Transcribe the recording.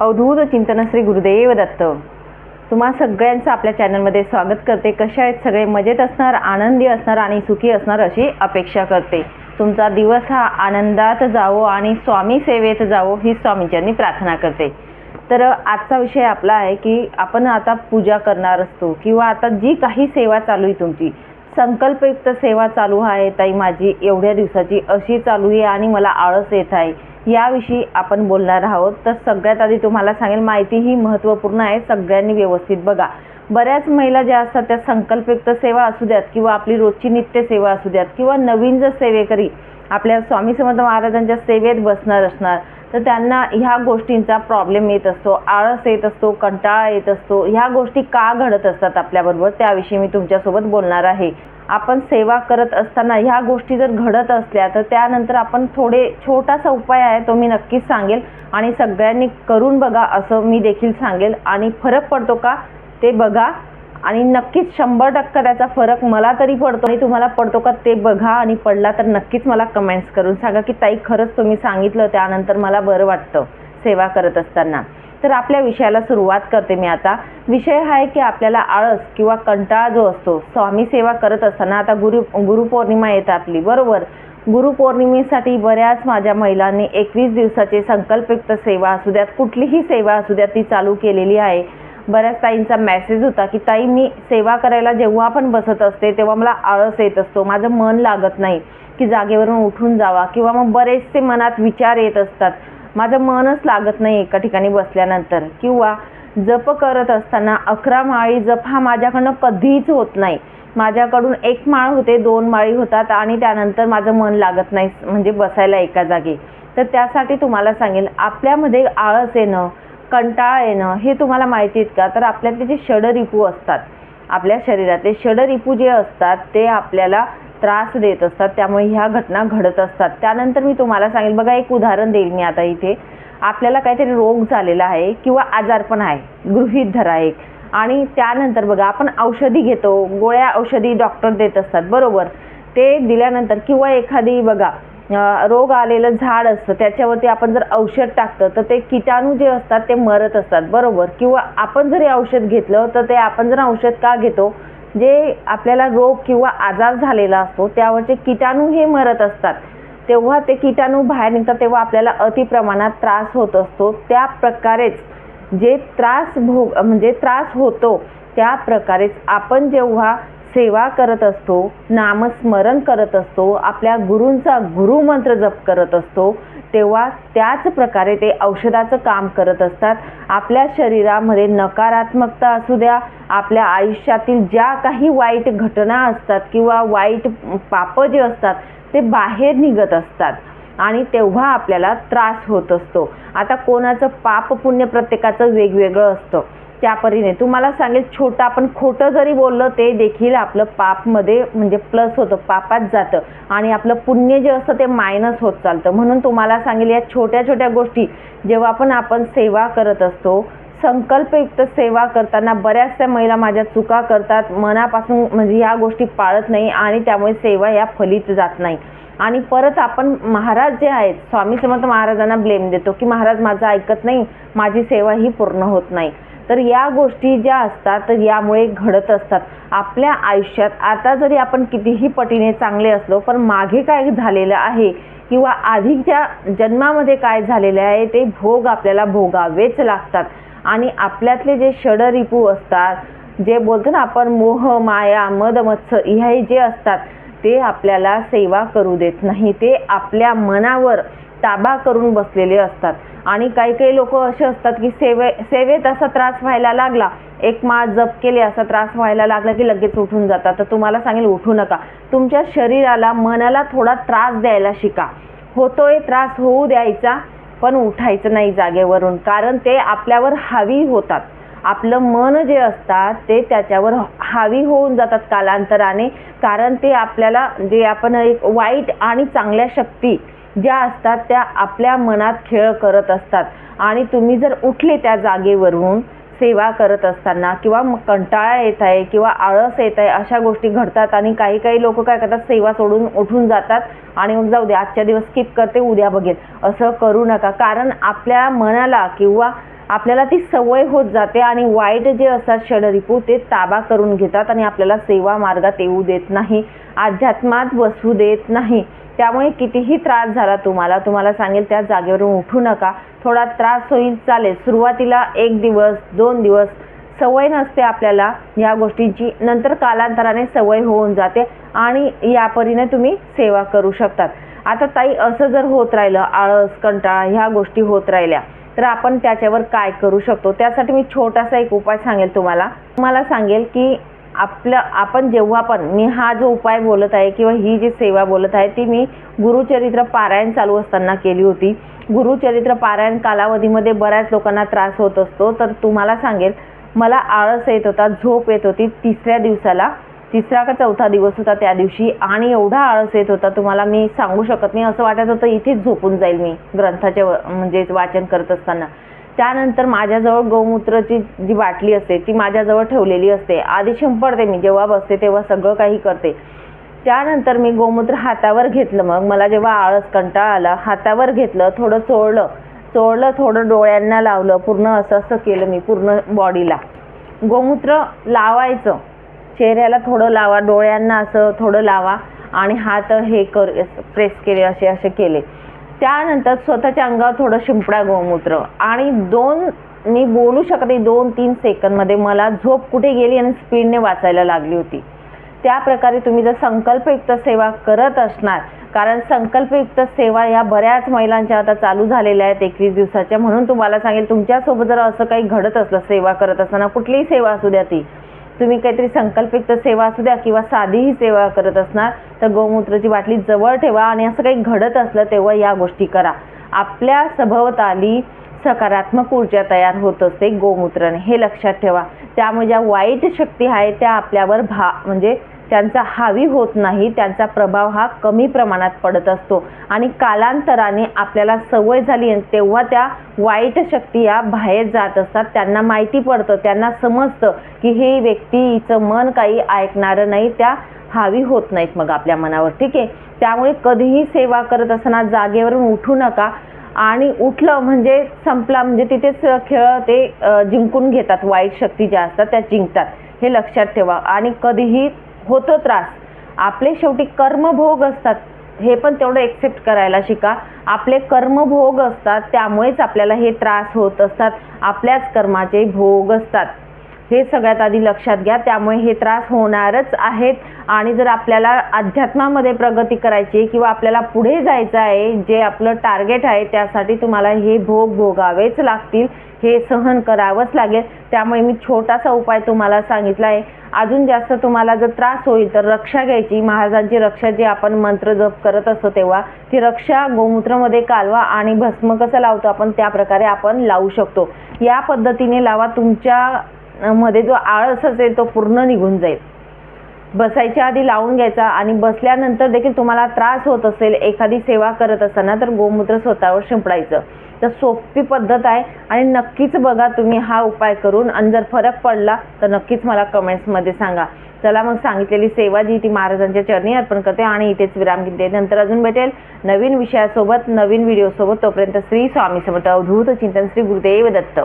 अवधूत चिंतन श्री गुरुदेव दत्त. तुम्हा सगळ्यांचं आपल्या चॅनलमध्ये स्वागत करते. कशा आहेत सगळे? मजेत असणार आनंदी असणार आणि सुखी असणार अशी अपेक्षा करते. तुमचा दिवस हा आनंदात जावो आणि स्वामी सेवेत जावो ही स्वामींच्यांनी प्रार्थना करते. तर आजचा विषय आपला आहे की आपण आता पूजा करणार असतो किंवा आता जी काही सेवा चालू आहे तुमची संकल्पयुक्त सेवा चालू आहे ताई माझी एवढ्या दिवसाची अशी चालू आहे आणि मला आळस येत आहे. याविषयी आपण बोलणार आहोत. तर सगळ्यात आधी तुम्हाला सांगेल माहिती ही महत्त्वपूर्ण आहे. सगळ्यांनी व्यवस्थित बघा. बऱ्याच महिला ज्या असतात त्या संकल्पयुक्त सेवा असू द्यात किंवा आपली रोजची नित्य सेवा असू द्यात किंवा नवीन जर सेवेकरी आपल्या स्वामी समर्थ महाराजांच्या सेवेत बसणार असणार तर त्यांना ह्या गोष्टींचा प्रॉब्लेम येत असतो आळस येत असतो कंटाळा येत असतो. ह्या गोष्टी का घडत असतात आपल्याबरोबर त्याविषयी मी तुमच्यासोबत बोलणार आहे. आपण सेवा करत असताना ह्या गोष्टी जर घडत असल्या तर त्यानंतर आपण थोडे छोटासा उपाय आहे तो मी नक्कीच सांगेल. आणि सगळ्यांनी करून बघा असं मी देखील सांगेल. आणि फरक पडतो का? ते बघा. आणि नक्कीच शंभर टक्का त्याचा फरक मला तरी पडतो. आणि तुम्हाला पडतो का ते बघा. आणि पडला तर नक्कीच मला कमेंट्स करून सांगा की ताई खरंच तुम्ही सांगितलं त्यानंतर मला बरं वाटतं सेवा करत असताना. तर आपल्या विषयाला सुरुवात करते मी आता. विषय हा आहे की आपल्याला आळस किंवा कंटाळा जो असतो स्वामी सेवा करत असताना आता गुरु गुरुपौर्णिमा येत आपली बरोबर? गुरुपौर्णिमेसाठी बऱ्याच माझ्या महिलांनी एकवीस दिवसाचे संकल्पयुक्त सेवा असू द्यात कुठलीही सेवा असू द्यात ती चालू केलेली आहे. बऱ्याच ताईंचा मॅसेज होता की ताई मी सेवा करायला जेव्हा पण बसत असते तेव्हा मला आळस येत असतो. माझं मन लागत नाही की जागेवरून उठून जावा किंवा मग बरेचसे मनात विचार येत असतात. माझं मनच लागत नाही एका ठिकाणी बसल्यानंतर. किंवा जप करत असताना अकरा माळी जप हा माझ्याकडनं कधीच होत नाही. माझ्याकडून एक माळ होते दोन माळी होतात आणि त्यानंतर माझं मन लागत नाही म्हणजे बसायला एका जागी. तर त्यासाठी तुम्हाला सांगेल आपल्यामध्ये आळस येणं कंटाळा येणं हे तुम्हाला माहिती आहेत का? तर आपल्यातले जे षडरिपू असतात आपल्या शरीरातले षडरिपू जे असतात ते आपल्याला त्रास देत असतात त्यामुळे ह्या घटना घडत असतात. त्यानंतर मी तुम्हाला सांगेल बघा एक उदाहरण देईल मी आता इथे. आपल्याला काहीतरी रोग झालेला आहे किंवा आजार पण आहे गृहित धरा एक. आणि त्यानंतर बघा आपण औषधी घेतो गोळ्या औषधी डॉक्टर देत असतात बरोबर. ते दिल्यानंतर किंवा एखादी बघा रोग आलेलं झाड असतं त्याच्यावरती आपण जर औषध टाकतं तर ते किटाणू जे असतात ते मरत असतात बरोबर. किंवा आपण जरी औषध घेतलं तर ते आपण जर औषध का घेतो जे आपल्याला रोग किंवा आजार झालेला असतो त्यावरचे किटाणू हे मरत असतात. तेव्हा ते किटाणू बाहेर निघतात तेव्हा आपल्याला अतिप्रमाणात त्रास होत असतो. त्या प्रकारेच जे त्रास भोग म्हणजे त्रास होतो त्या प्रकारेच आपण जेव्हा सेवा करत असतो नामस्मरण करत असतो आपल्या गुरूंचा गुरुमंत्र जप करत असतो तेव्हा त्याच प्रकारे ते औषधाचं काम करत असतात. आपल्या शरीरामध्ये नकारात्मकता असू द्या आपल्या आयुष्यातील ज्या काही वाईट घटना असतात किंवा वाईट पापं जे असतात ते बाहेर निघत असतात आणि तेव्हा आपल्याला त्रास होत असतो. आता कोणाचं पाप पुण्य प्रत्येकाचं वेगवेगळं असतं. त्या परीने तुम्हाला सांगेल छोटं आपण खोटं जरी बोललं ते देखील आपलं पापमध्ये म्हणजे प्लस होतं पापात जातं. आणि आपलं पुण्य जे असतं ते मायनस होत चालतं. म्हणून तुम्हाला सांगेल या छोट्या छोट्या गोष्टी जेव्हा पण आपण सेवा करत असतो संकल्पयुक्त सेवा करताना बऱ्याचशा महिला माझ्या चुका करतात मनापासून म्हणजे ह्या गोष्टी पाळत नाही आणि त्यामुळे सेवा या फलित जात नाही. आणि परत आपण महाराज जे आहेत स्वामी समर्थ महाराजांना ब्लेम देतो की महाराज माझं ऐकत नाही माझी सेवा ही पूर्ण होत नाही. तर या गोष्टी ज्या असतात तर यामुळे घडत असतात. आपल्या आयुष्यात आता जरी आपण कितीही पटीने चांगले असलो पण मागे काय झालेलं आहे किंवा आधीच्या जन्मामध्ये काय झालेले आहे ते भोग आपल्याला भोगावेच लागतात. आणि आपल्यातले जे षडरिपू असतात जे बोलतो ना आपण मोह माया मद मत्सर ह्या जे असतात ते आपल्याला सेवा करू देत नाही. ते आपल्या मनावर ताबा करून बसलेले असतात. आणि काही काही लोक असे असतात की सेवे सेवेत असा त्रास व्हायला लागला. एक माळ जप केले असा त्रास व्हायला लागला की लगेच उठून जातात. तर तुम्हाला सांगेल उठू नका. तुमच्या शरीराला मनाला थोडा त्रास द्यायला शिका. होतोय त्रास होऊ द्यायचा पण उठायचं नाही जागेवरून. कारण ते आपल्यावर हावी होतात. आपलं मन जे असतात ते त्याच्यावर हावी होऊन जातात कालांतराने. कारण ते आपल्याला जे आपण एक वाईट आणि चांगल्या शक्ती ज्या असतात त्या आपल्या मनात खेळ करत असतात. आणि तुम्ही जर उठले त्या जागेवरून सेवा करत असताना किंवा मग कंटाळा येत आहे किंवा आळस येत आहे अशा गोष्टी घडतात आणि काही काही लोक काय करतात सेवा सोडून उठून जातात आणि मग जाऊ दे आजच्या दिवस स्किप करते उद्या बघेल. असं करू नका. कारण आपल्या मनाला किंवा आपल्याला ती सवय होत जाते आणि वाईट जे असतात षडरिपू ते ताबा करून घेतात आणि आपल्याला सेवा मार्गात येऊ देत नाही अध्यात्मात बसू देत नाही. त्यामुळे कितीही त्रास झाला तुम्हाला तुम्हाला सांगेल त्या जागेवरून उठू नका. थोडा त्रास होईल चालेल. सुरुवातीला एक दिवस दोन दिवस सवय नसते आपल्याला या गोष्टींची. नंतर कालांतराने सवय होऊन जाते आणि या परीने तुम्ही सेवा करू शकतात. आता ताई असं जर होत राहिलं आळस कंटाळा ह्या गोष्टी होत राहिल्या तर आपण त्याच्यावर काय करू शकतो? त्यासाठी मी छोटासा एक उपाय सांगेल तुम्हाला. तुम्हाला सांगेल की आपलं आपण जेव्हा पण मी हा जो उपाय बोलत आहे किंवा ही जी सेवा बोलत आहे ती मी गुरुचरित्र पारायण चालू असताना केली होती. गुरुचरित्र पारायण कालावधीमध्ये बऱ्याच लोकांना त्रास होत असतो. तर तुम्हाला सांगेल मला आळस येत होता झोप येत होती तिसऱ्या दिवसाला. तिसरा का चौथा दिवस होता त्या दिवशी आणि एवढा आळस येत होता तुम्हाला मी सांगू शकत नाही असं वाटत होतं इथेच झोपून जाईल मी ग्रंथाचे व- म्हणजे वाचन करत असताना. त्यानंतर माझ्याजवळ गोमूत्राची जी बाटली असते ती माझ्याजवळ ठेवलेली असते. आधी शिंपडते मी जेव्हा बसते तेव्हा सगळं काही करते. त्यानंतर मी गोमूत्र हातावर घेतलं मग मला जेव्हा आळस कंटाळा आला हातावर घेतलं थोडं चोळलं. चोळलं थोडं डोळ्यांना लावलं पूर्ण असं असं केलं मी पूर्ण बॉडीला गोमूत्र लावायचं. चेहऱ्याला थोडं लावा डोळ्यांना असं थोडं लावा आणि हात हे कर प्रेस केले असे असे केले. त्यानंतर स्वतःच्या अंगावर थोडं शिंपडा गोमूत्र आणि दोन मी बोलू शकते दोन तीन सेकंदमध्ये मला झोप कुठे गेली आणि स्पीडने वाचायला लागली होती. त्या प्रकारे तुम्ही जर संकल्पयुक्त सेवा करत असणार कारण संकल्पयुक्त सेवा या बऱ्याच महिलांच्या आता चालू झालेल्या आहेत एकवीस दिवसाच्या. म्हणून तुम्हाला सांगेल तुमच्यासोबत जर असं काही घडत असलं सेवा करत असताना कुठलीही सेवा असू द्या ती तुम्ही काहीतरी संकल्पित सेवा असू द्या किंवा साधीही सेवा करत असणार तर गोमूत्राची बाटली जवळ ठेवा आणि असं काही घडत असलं तेव्हा या गोष्टी करा. आपल्या सभोवताली सकारात्मक ऊर्जा तयार होत असते गोमूत्राने हे लक्षात ठेवा. त्यामुळे ज्या वाईट शक्ती आहेत त्या आपल्यावर भा म्हणजे त्यांचा हावी होत नाही त्यांचा प्रभाव हा कमी प्रमाणात पडत असतो. आणि कालांतराने आपल्याला सवय झाली आणि तेव्हा त्या वाईट शक्ती या बाहेर जात असतात. त्यांना माहिती पडतं त्यांना समजतं की हे व्यक्ती हिचं मन काही ऐकणारं नाही त्या हावी होत नाहीत मग आपल्या मनावर. ठीक आहे? त्यामुळे कधीही सेवा करत असताना जागेवरून उठू नका. आणि उठलं म्हणजे संपला म्हणजे तिथेच खेळ ते जिंकून घेतात. वाईट शक्ती ज्या असतात त्या जिंकतात. हे लक्षात ठेवा. आणि कधीही होतो त्रास. आपले शेवटी कर्मभोग असतात. हे पण तेवढं एक्सेप्ट करायला शिका. आपले कर्मभोग असतात त्यामुळेच आपल्याला हे त्रास होत असतात. आपल्याच कर्माचे भोग असतात. हे सगळ्यात आधी लक्षात घ्या. त्यामुळे हे त्रास होणारच आहेत. आणि जर आपल्याला अध्यात्मामध्ये प्रगती करायची आहे किंवा आपल्याला पुढे जायचं आहे जे आपलं टार्गेट आहे त्यासाठी तुम्हाला हे भोग भोगावेच लागतील. हे सहन करावंच लागेल. त्यामुळे मी छोटासा उपाय तुम्हाला सांगितला आहे. अजून जास्त तुम्हाला जर त्रास होईल तर रक्षा घ्यायची. महाराजांची रक्षा जी आपण मंत्र जप करत असतो तेव्हा ती रक्षा गोमूत्रामध्ये कालवा आणि भस्म कसं लावतो आपण त्या प्रकारे आपण लावू शकतो. या पद्धतीने लावा. तुमच्या मध्ये जो आळस असेल तो पूर्ण निघून जाईल. बसायच्या आधी लावून घ्यायचा आणि बसल्यानंतर देखील तुम्हाला त्रास होत असेल एखादी सेवा करत असताना तर गोमूत्र स्वतःवर शिंपडायचं. तर सोपी पद्धत आहे आणि नक्कीच बघा तुम्ही हा उपाय करून आणि जर फरक पडला तर नक्कीच मला कमेंट्समध्ये सांगा. चला मग सांगितलेली सेवा जी ती महाराजांच्या चरणी अर्पण करते आणि इथेच विराम घेते. नंतर अजून भेटेल नवीन विषयासोबत नवीन व्हिडिओसोबत. तोपर्यंत श्री स्वामी समर्थ अवधूत चिंतन श्री गुरुदेव दत्त.